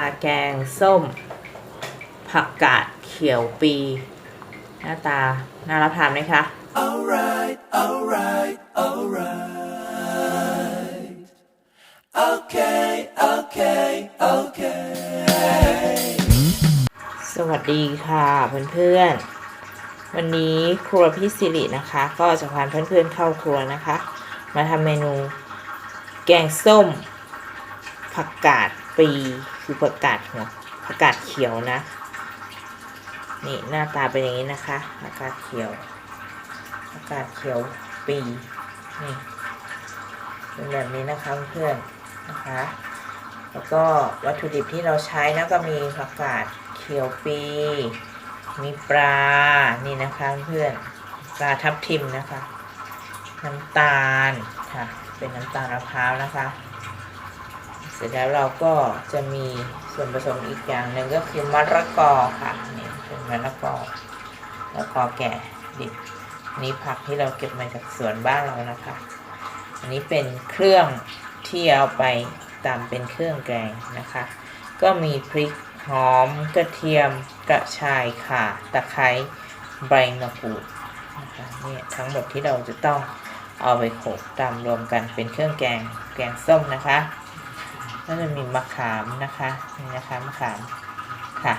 ปลาแกงส้ม ผักกาดเขียวปี หน้าตา น่ารับทานไหมคะ Alright, alright, alright. Okay, okay, okay. สวัสดีค่ะเพื่อนๆวันนี้ครัวพี่สิรินะคะ ก็จะพาเพื่อนๆเข้าครัวนะคะ มาทำเมนู แกงส้ม ผักกาดปี คือผักกาดหัวผักกาดเขียวนะ นี่หน้าตาเป็นอย่างนี้นะคะผักกาดเขียวผักกาดเขียวปีนี่เป็นแบบนี้นะคะเพื่อนนะคะ แล้วก็วัตถุดิบที่เราใช้นะก็มีผักกาดเขียวปี มีปลา นี่นะคะเพื่อนปลาทับทิมนะคะ น้ำตาลค่ะ เป็นน้ำตาลมะพร้าวนะคะ สร็จแล้วเราก็จะมีส่วนผสมอีกอย่างหนึ่งก็คือมะละกอค่ะนี่เป็นมะละกอมะละกอแก่ดิบนี้ผักที่เราเก็บมาจากสวนบ้านเรานะคะ อันนี้เป็นเครื่องที่เอาไปตำเป็นเครื่องแกงนะคะ ก็มีพริกหอมกระเทียมกระชายข่าตะไคร้ใบมะกรูดนะคะเนี่ยทั้งหมดที่เราจะต้องเอาไปโขลกตำรวมกันเป็นเครื่องแกงแกงส้มนะคะ แล้วจะมีมะขามนะคะนี่นะคะมะขามค่ะ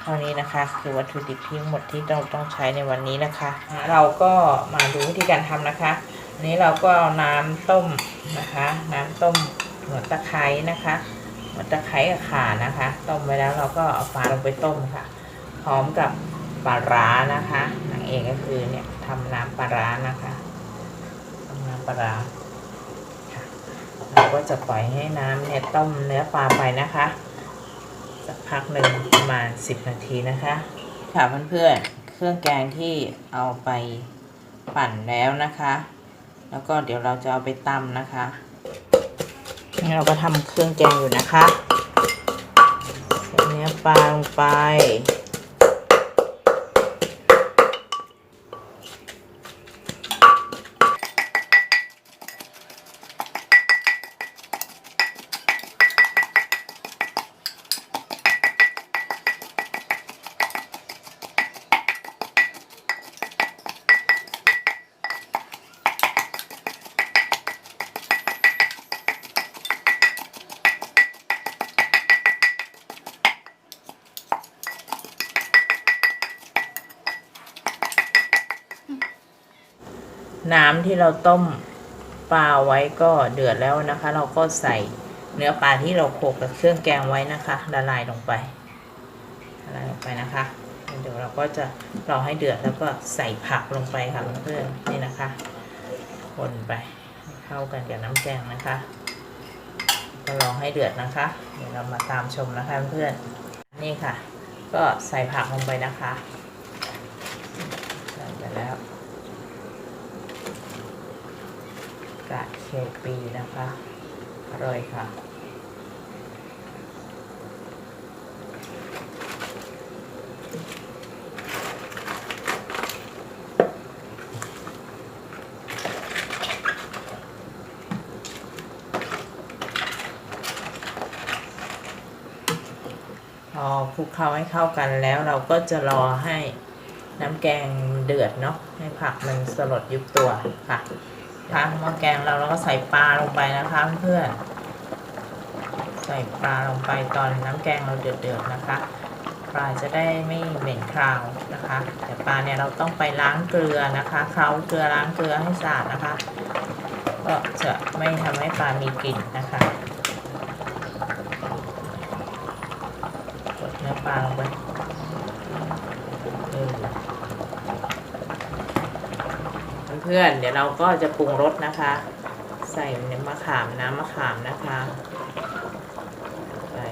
เท่านี้นะคะ คือวัตถุดิบที่ทั้งหมดที่เราต้องใช้ในวันนี้นะคะ เราก็มาดูวิธีการทำนะคะ อันนี้เราก็เอาน้ำต้มนะคะ น้ำต้มหัวตะไคร้นะคะหัวตะไคร้กับข่านะคะ ต้มไว้แล้วเราก็เอาปลาลงไปต้มค่ะ พร้อมกับปลาร้านะคะนางเอกก็คือเนี่ยทำน้ำปลาร้านะคะทำน้ำปลาร้า ก็จะปล่อยให้น้ำเนี่ยต้มเนื้อปลาไปนะคะสักพักหนึ่งประมาณ 10 นาทีนะคะ ค่ะเพื่อนๆ เครื่องแกงที่เอาไปปั่นแล้วนะคะ แล้วก็เดี๋ยวเราจะเอาไปตำนะคะนี่เราก็ทำเครื่องแกงอยู่นะคะเนื้อปลาลงไป น้ำที่เราต้มปลาไว้ก็เดือดแล้วนะคะ เราก็ใส่เนื้อปลาที่เราโขลกกับเครื่องแกงไว้นะคะละลายลงไปละลายลงไปนะคะ เดี๋ยวเราก็จะรอให้เดือดแล้วก็ใส่ผักลงไปค่ะเพื่อนๆนี่นะคะคนไปเข้ากันกับน้ำแกงนะคะก็รอให้เดือดนะคะ เดี๋ยวเรามาตามชมนะคะเพื่อนนี่ค่ะ ก็ใส่ผักลงไปนะคะใส่ไปแล้ว เขียวปีนะคะ อร่อยค่ะ พอคลุกเคล้าให้เข้ากันแล้วเราก็จะรอให้น้ำแกงเดือดเนาะให้ผักมันสลดยุบตัวค่ะ คะหม้อแกงเราเราก็ใส่ปลาลงไปนะคะเพื่อนใส่ปลาลงไปตอนน้ำแกงเราเดือดๆนะคะ ปลาจะได้ไม่เหม็นคราวนะคะ แต่ปลาเนี่ยเราต้องไปล้างเกลือนะคะเคล้าเกลือล้างเกลือให้สะอาดนะคะ ก็จะไม่ทำให้ปลามีกลิ่นนะคะกดเนื้อปลาลงไปเออ เพื่อนๆ เดี๋ยวเราก็จะปรุงรสนะคะ ใส่น้ำมะขามน้ำมะขามนะคะใส่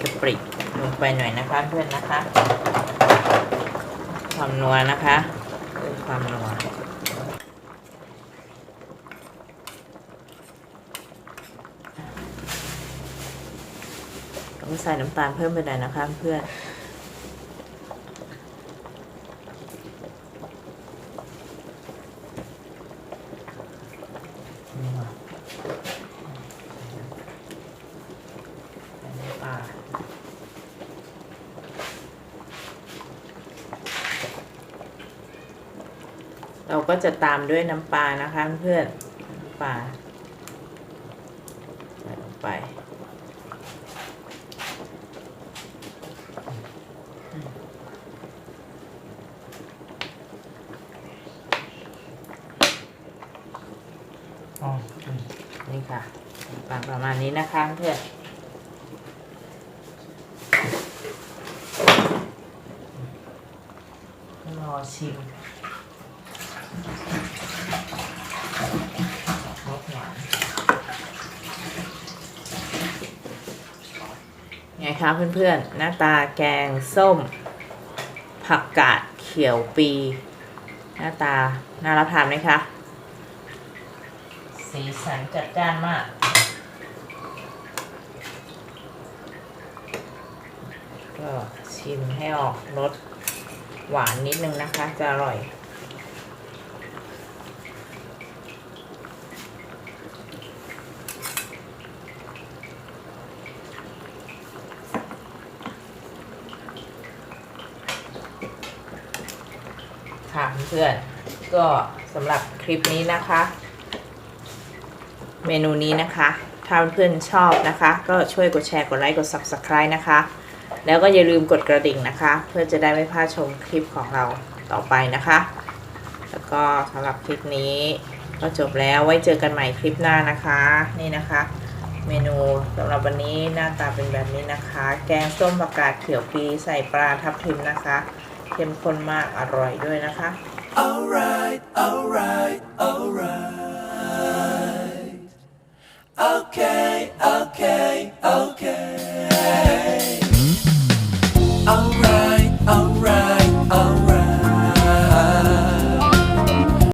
กระปริกลงไปหน่อยนะคะเพื่อนนะคะ ความนัวนะคะ ความนัว ต้อใส่น้ำตาลเพิ่มไปหน่อยนะคะเพื่อนเราก็จะตามด้วยน้ำปลานะคะเพื่อนปลาใส่ลงไป นี่ค่ะปากประมาณนี้นะคะเพื่อนรอชิมรสหวานไงคะเพื่อนๆ หน้าตาแกงส้ม ผักกาดเขียวปี หน้าตา น่ารับทานไหมคะ สีสันจัดจ้านมาก ก็ชิมให้ออกรสหวานนิดนึงนะคะ จะอร่อย ค่ะเพื่อนก็สำหรับคลิปนี้นะคะ เมนูนี้นะคะ ถ้าเพื่อนๆชอบนะคะ ก็ช่วยกดแชร์กดไลค์กด Subscribe นะคะ แล้วก็อย่าลืมกดกระดิ่งนะคะ เพื่อจะได้ไม่พลาดชมคลิปของเราต่อไปนะคะ แล้วก็สำหรับคลิปนี้ ก็จบแล้วไว้เจอกันใหม่คลิปหน้านะคะ นี่นะคะ เมนูสำหรับวันนี้หน้าตาเป็นแบบนี้นะคะ แกงส้มผักกาดเขียวปีใส่ปลาทับทิมนะคะเข้มข้นมากอร่อยด้วยนะคะ Alright, alright, alright.